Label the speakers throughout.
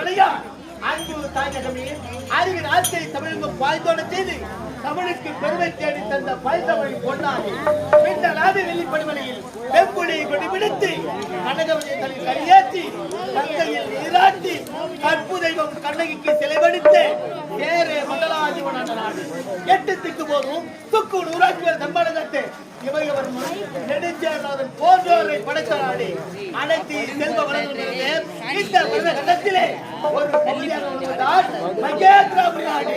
Speaker 1: தனி பெரும் கலையா அன்பு தாயகமே அறிவின் ஆட்சியை தமிழகம் பாய்ந்தோட செய்து தமிழுக்கு பெருமை தேடி தந்த பைந்தமிழ் கொண்டாடி. பின்னர் ஆதி வெளிப்படுவனையில் வெம்புடி கொடி பிடித்து கனகவதியை தனி கலியேற்றி கங்கையில் நீராட்டி கற்பு தெய்வம் கண்ணகிக்கு சிலைவடித்து ஏறே எட்டு போதும் துக்கு நூறாக்குவர் தம்பாளகத்து இவையவர்மன் நெடுஞ்சேரநாதன் போன்றோரை படைத்த நாடு அனைத்து செல்வ வளர்ந்து இந்த வருடத்திலே ஒரு பகுதியாக வருவதால் மகேந்திராபுரி நாடு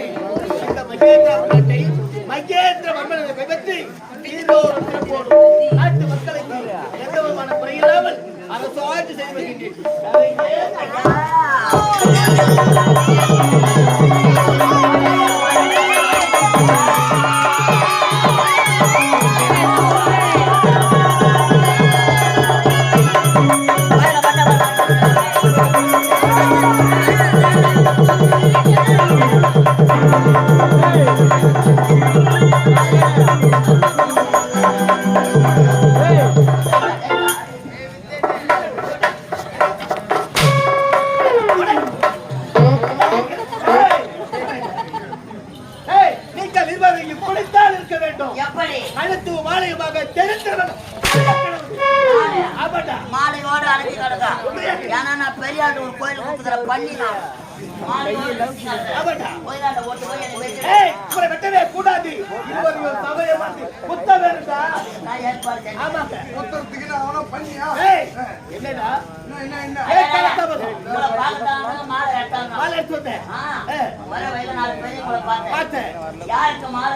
Speaker 1: இந்த மகேந்திராபுரி நாட்டை மகேந்திரவர்மனை விபத்து ஈரோடு சிறப்போடு நாட்டு மக்களுக்கு எந்த விதமான குறையில்லாமல் அரசு ஆட்சி செய்து வருகின்றேன் வெட்டவே கூடாது. குத்த. ஆமாங்க.
Speaker 2: நான் பண்ணியா
Speaker 1: என்னடா
Speaker 2: என்ன என்ன
Speaker 3: மாலை
Speaker 1: எடுத்து வந்தேன்.
Speaker 3: வர நாலு உங்களை பார்த்தேன். யாருக்கு மாலை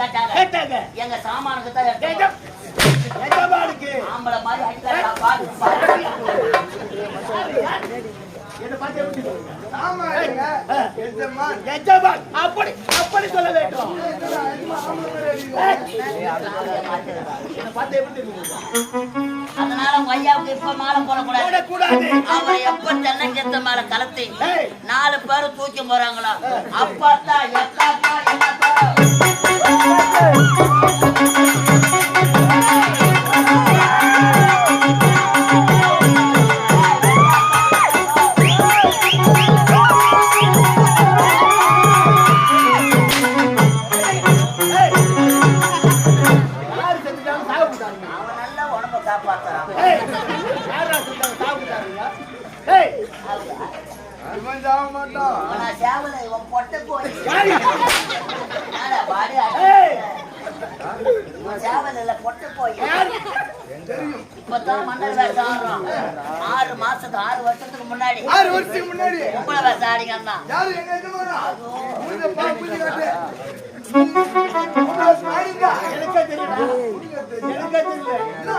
Speaker 3: கேட்டாங்க.
Speaker 1: கேட்டாங்க.
Speaker 3: எங்க சாமானுக்கு தான் ஆம்பளை மாதிரி பாரு.
Speaker 1: என்ன பார்த்து எப்படி சொல்லுங்க?
Speaker 2: ஆமா இல்லைங்க எஜமான்.
Speaker 1: எஜமான் அப்படி அப்படி சொல்ல வேண்டும். ஏய், என்ன பார்த்து எப்படி சொல்லுங்க?
Speaker 3: அதனால உங்க ஐயாவுக்கு இப்ப மாலை போடக்கூடாது. அவரை எப்ப தென்னங்கெத்த மேல கலத்தி நாலு பேரும் தூக்கி போறாங்களா அப்பாத்தா எத்தாத்தா என்னத்தா?
Speaker 2: இவன் சாக மாட்டான்.
Speaker 3: ஆனா சேவல இவன் பொட்டை போய்
Speaker 1: யாரு?
Speaker 3: பாடி
Speaker 1: ஏய்,
Speaker 3: இவன் சேவல் இல்ல பொட்டை போய்? இப்பதான் மண்டல் ஆடுறோம் ஆறு மாசத்துக்கு ஆறு வருஷத்துக்கு முன்னாடி.
Speaker 2: ஆறு வருஷத்துக்கு முன்னாடி?
Speaker 3: கும்பல வேஷம் ஆடிங்க தான்
Speaker 2: யாரு எங்க எஜமானா உங்க பாப்பு காட்டு உங்க ஸ்மைலிங்க
Speaker 1: எனக்கே தெரியல. எனக்கே தெரியல.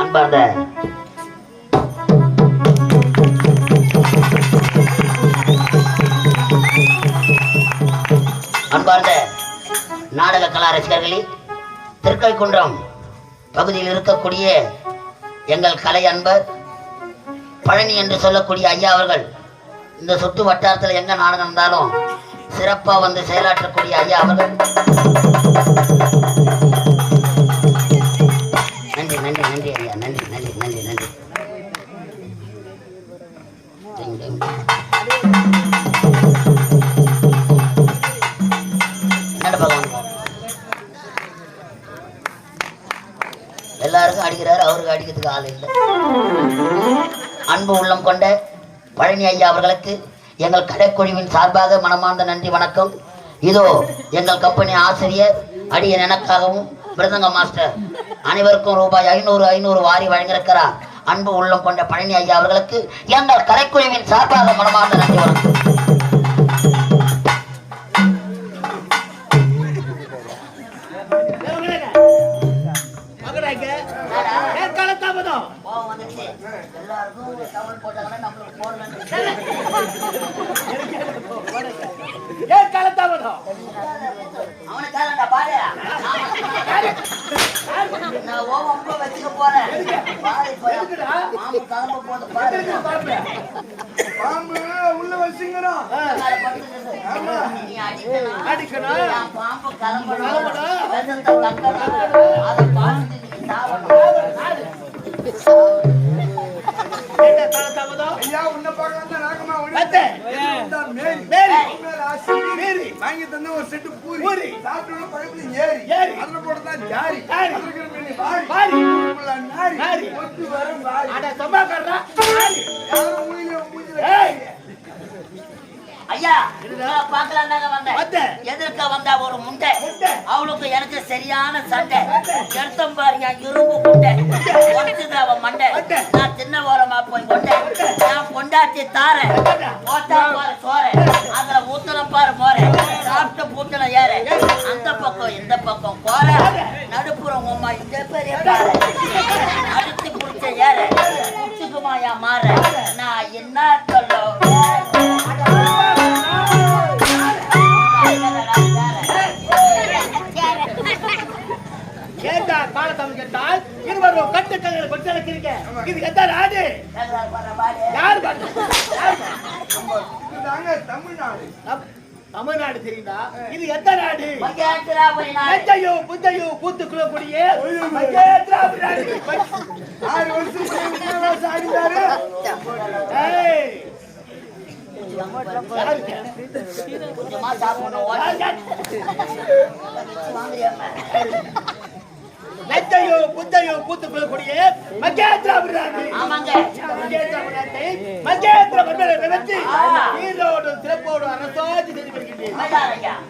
Speaker 3: அன்பார்ந்த அன்பார்ந்த நாடக கலா ரசிகர்களே திருக்கைக்குன்றம் பகுதியில் இருக்கக்கூடிய எங்கள் கலை அன்பர் பழனி என்று சொல்லக்கூடிய ஐயா அவர்கள் இந்த சுற்று வட்டாரத்தில் எங்க நாடகம் இருந்தாலும் சிறப்பாக வந்து செயலாற்றக்கூடிய ஐயா அவர்கள். நன்றி நன்றி நன்றி ஐயா. நன்றி நன்றி நன்றி நன்றி. எல்லாருக்கும் அடிக்கிறாரு அவருக்கு அடிக்கிறதுக்கு ஆள் இல்லை. அன்பு உள்ளம் கொண்ட பழனி ஐயா அவர்களுக்கு எங்கள் கடைக்குழுவின் சார்பாக மனமார்ந்த நன்றி வணக்கம். இதோ எங்கள் கம்பெனி ஆசிரியர் அடியன் எனக்காகவும் மிருதங்க மாஸ்டர் அனைவருக்கும் ரூபாய் ஐநூறு ஐநூறு வாரி வழங்கியிருக்கிறார். அன்பு உள்ளம் கொண்ட பழனி ஐயா அவர்களுக்கு எங்கள் கலைக்குழுவின் சார்பாக மனமார்ந்த நன்றி வணக்கம். அவனை கேளண்டா பாரு நான் ஓவம் வச்சுக்க போறேன் பாரு போய் மாமு கிளம்ப போது பாரு
Speaker 2: பாம்பு உள்ள வச்சுங்கிறோம்.
Speaker 3: நீ அடிக்கணும்.
Speaker 1: அடிக்கணும்.
Speaker 3: பாம்பு கிளம்பணும். விஷத்தை கக்கணும். அதை பார்த்துட்டு நீ சாவணும்.
Speaker 2: ஐயா உன்னை பார்க்க தான் ராகமா
Speaker 1: வந்தேன்.
Speaker 2: மேரி
Speaker 1: மேரி. மேரி.
Speaker 2: வாங்கி தந்த ஒரு செட்டு பூரி.
Speaker 1: பூரி.
Speaker 2: சாப்பிட்டு பக்கத்துல ஏறி
Speaker 1: ஏறி.
Speaker 2: அதுல போட்டு தான் ஜாரி
Speaker 1: ஜாரி.
Speaker 2: இருக்கிற மீன் நாரி.
Speaker 1: நாரி.
Speaker 2: ஒட்டி வரும் வாரி.
Speaker 1: அட சம்பாக்காரரா
Speaker 2: யாரும் மூஞ்சில மூஞ்சில
Speaker 1: ஏய்.
Speaker 3: ஐயா நான் பார்க்கலாம்தாங்க வந்தேன். எதிர்க்க வந்தா ஒரு முண்டை.
Speaker 1: முண்டை.
Speaker 3: அவளுக்கு எனக்கு சரியான சண்டை. எடுத்தம் பாரு என் இரும்பு முண்டை. உடச்சுது அவன் மண்டை. நான் சின்ன ஓரமா போய் கொண்டேன். நான் பொண்டாட்டி தாரேன்.
Speaker 2: தமிழ்நாடு.
Speaker 1: தெரியுதா? இது எந்த நாடு. நஞ்சையும் புத்தையும் பூத்துக்குள்ள கூடிய.
Speaker 2: ஆறு வருஷம் ஆடினாரு?
Speaker 3: கொஞ்சமா சாப்பிடணும், ஓடி.
Speaker 1: யாருக்கு?
Speaker 3: வாங்குறியாம்மா?
Speaker 1: நஞ்சையும் புத்தையும் பூத்துக்குள்ள கூடிய மகேந்திராபுரி நாடு.
Speaker 3: ஆமாங்க.
Speaker 1: மகேந்திராபுரி நாட்டை மகேந்திர மன்னரை நினைத்து
Speaker 3: ஆ.
Speaker 1: நீரோடும் சிறப்போடும் அரசாட்சி செய்து வருகின்றேன்.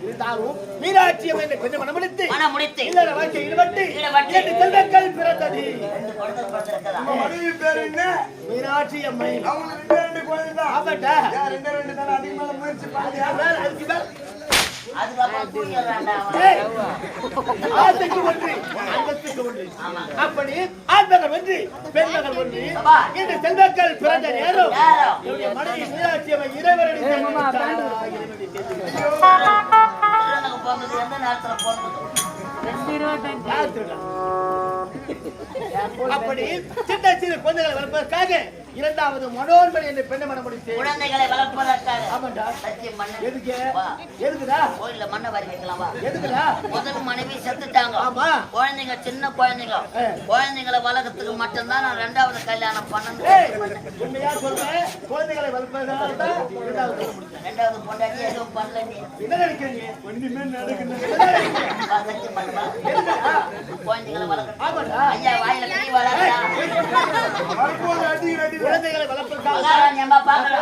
Speaker 1: இருந்தாலும் மீனாட்சி அம்மன் என்ற பெண்ணை மனமுடித்து
Speaker 3: மனம் முடித்து
Speaker 1: இல்லற வாழ்க்கை ஈடுபட்டு இரண்டு செல்வங்கள் பிறந்தது
Speaker 2: மனைவி பேர் என்ன
Speaker 1: மீனாட்சி அம்மை
Speaker 2: அவங்க ரெண்டு ரெண்டு குழந்தை தான்
Speaker 1: ஆமாட்டா
Speaker 2: யார் ரெண்டு ரெண்டு தானே அதிகமாக முயற்சி பாத்தியா
Speaker 1: மேல அதுக்கு மேல ஆசைக்கு ஒன்று அந்தஸ்துக்கு ஒன்று அப்படி ஆண்மகள் ஒன்று பெண்மகள் ஒன்று இந்த செல்வங்கள் பிறந்த நேரம் என்னுடைய மனைவி மீனாட்சி
Speaker 3: எந்த
Speaker 1: அப்படி சின்ன சிறு குழந்தைகளை வளர்ப்பதற்காக இரண்டாவது மனோன்மணி என்ற பெண்ணை மனம் முடித்து
Speaker 3: குழந்தைகளை வளர்ப்பதற்காக.
Speaker 1: ஆமாண்டா.
Speaker 3: சத்தியம் பண்ணு.
Speaker 1: எதுக்கு?
Speaker 3: வா.
Speaker 1: எதுக்குடா?
Speaker 3: கோயில்ல மண்ணை வாரி வைக்கலாம் வா.
Speaker 1: எதுக்குடா?
Speaker 3: முதல் மனைவி செத்துட்டாங்க.
Speaker 1: ஆமா.
Speaker 3: குழந்தைங்க சின்ன குழந்தைங்க. குழந்தைங்களை வளர்க்கறதுக்கு மட்டும்தான் நான் ரெண்டாவது கல்யாணம் பண்ணணும்.
Speaker 1: ஏய், உண்மையா சொல்றேன் குழந்தைகளை வளர்ப்பதற்காக தான் முடித்தேன்.
Speaker 3: ரெண்டாவது பொண்டாட்டி எதுவும் பண்ணல நீ.
Speaker 1: என்ன நினைக்கிறீங்க? ஒண்ணுமே நடக்குது?
Speaker 3: சத்தியம்? குழந்தைங்களை வளர்க்க
Speaker 1: ஆமாடா
Speaker 3: ஐயா வாயில கை வளர்க்கா
Speaker 2: வரும்போது அடி அடி
Speaker 1: குழந்தைகளை வளர்ப்பதற்காக